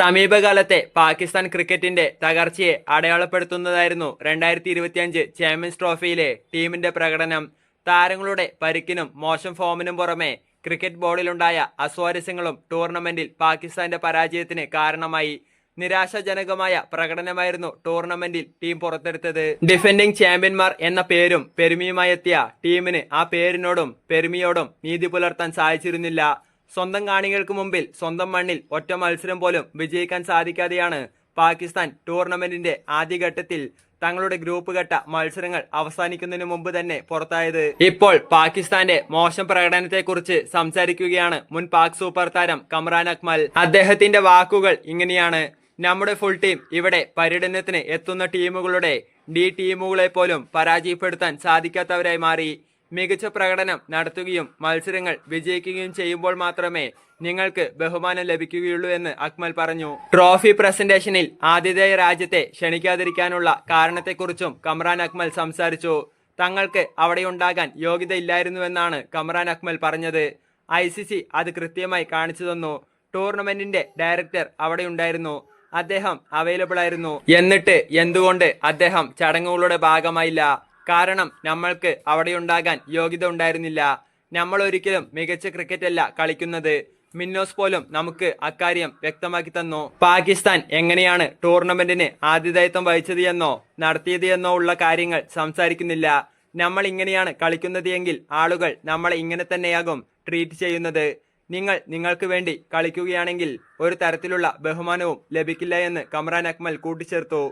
സമീപകാലത്തെ പാകിസ്ഥാൻ ക്രിക്കറ്റിന്റെ തകർച്ചയെ അടയാളപ്പെടുത്തുന്നതായിരുന്നു രണ്ടായിരത്തി ഇരുപത്തിയഞ്ച് ചാമ്പ്യൻസ് ട്രോഫിയിലെ ടീമിന്റെ പ്രകടനം. താരങ്ങളുടെ പരിക്കിനും മോശം ഫോമിനും പുറമെ ക്രിക്കറ്റ് ബോർഡിലുണ്ടായ അസ്വാരസ്യങ്ങളും ടൂർണമെന്റിൽ പാകിസ്ഥാന്റെ പരാജയത്തിന് കാരണമായി. നിരാശാജനകമായ പ്രകടനമായിരുന്നു ടൂർണമെന്റിൽ ടീം പുറത്തെടുത്തത്. ഡിഫെൻഡിംഗ് ചാമ്പ്യന്മാർ എന്ന പേരും പെരുമയുമായി എത്തിയ ടീമിന് ആ പേരിനോടും പെരുമയോടും നീതി പുലർത്താൻ സാധിച്ചിരുന്നില്ല. സ്വന്തം കാണികൾക്ക് മുമ്പിൽ സ്വന്തം മണ്ണിൽ ഒറ്റ മത്സരം പോലും വിജയിക്കാൻ സാധിക്കാതെയാണ് പാകിസ്ഥാൻ ടൂർണമെന്റിന്റെ ആദ്യഘട്ടത്തിൽ തങ്ങളുടെ ഗ്രൂപ്പ് ഘട്ട മത്സരങ്ങൾ അവസാനിക്കുന്നതിന് മുമ്പ് തന്നെ പുറത്തായത്. ഇപ്പോൾ പാകിസ്ഥാന്റെ മോശം പ്രകടനത്തെക്കുറിച്ച് സംസാരിക്കുകയാണ് മുൻ പാക് സൂപ്പർ താരം കമ്രാൻ അക്മൽ. അദ്ദേഹത്തിന്റെ വാക്കുകൾ ഇങ്ങനെയാണ്. നമ്മുടെ ഫുൾ ടീം ഇവിടെ പര്യടനത്തിന് എത്തുന്ന ടീമുകളുടെ ഡി ടീമുകളെ പോലും പരാജയപ്പെടുത്താൻ സാധിക്കാത്തവരായി മാറി. മികച്ച പ്രകടനം നടത്തുകയും മത്സരങ്ങൾ വിജയിക്കുകയും ചെയ്യുമ്പോൾ മാത്രമേ നിങ്ങൾക്ക് ബഹുമാനം ലഭിക്കുകയുള്ളൂ എന്ന് അക്മൽ പറഞ്ഞു. ട്രോഫി പ്രസന്റേഷനിൽ ആതിഥേയ രാജ്യത്തെ ക്ഷണിക്കാതിരിക്കാനുള്ള കാരണത്തെക്കുറിച്ചും കമ്രാൻ അക്മൽ സംസാരിച്ചു. തങ്ങൾക്ക് അവിടെ ഉണ്ടാകാൻ യോഗ്യതയില്ലായിരുന്നുവെന്നാണ് കമ്രാൻ അക്മൽ പറഞ്ഞത്. ഐ സി സി അത് കൃത്യമായി കാണിച്ചു തന്നു. ടൂർണമെന്റിന്റെ ഡയറക്ടർ അവിടെയുണ്ടായിരുന്നു. അദ്ദേഹം അവൈലബിൾ ആയിരുന്നു എന്നിട്ട് എന്തുകൊണ്ട് അദ്ദേഹം ചടങ്ങുകളുടെ ഭാഗമായില്ല? കാരണം നമ്മൾക്ക് അവിടെയുണ്ടാകാൻ യോഗ്യത ഉണ്ടായിരുന്നില്ല. നമ്മൾ ഒരിക്കലും മികച്ച ക്രിക്കറ്റല്ല കളിക്കുന്നത്. മിന്നോസ് പോലും നമുക്ക് അക്കാര്യം വ്യക്തമാക്കി തന്നു. പാകിസ്ഥാൻ എങ്ങനെയാണ് ടൂർണമെന്റിന് ആതിഥേയത്വം വഹിച്ചത് എന്നോ നടത്തിയത് എന്നോ ഉള്ള കാര്യങ്ങൾ സംസാരിക്കുന്നില്ല. നമ്മൾ ഇങ്ങനെയാണ് കളിക്കുന്നത് എങ്കിൽ ആളുകൾ നമ്മളെ ഇങ്ങനെ തന്നെയാകും ട്രീറ്റ് ചെയ്യുന്നത്. നിങ്ങൾ നിങ്ങൾക്ക് വേണ്ടി കളിക്കുകയാണെങ്കിൽ ഒരു തരത്തിലുള്ള ബഹുമാനവും ലഭിക്കില്ല എന്ന് കമറാൻ അക്മൽ കൂട്ടിച്ചേർത്തു.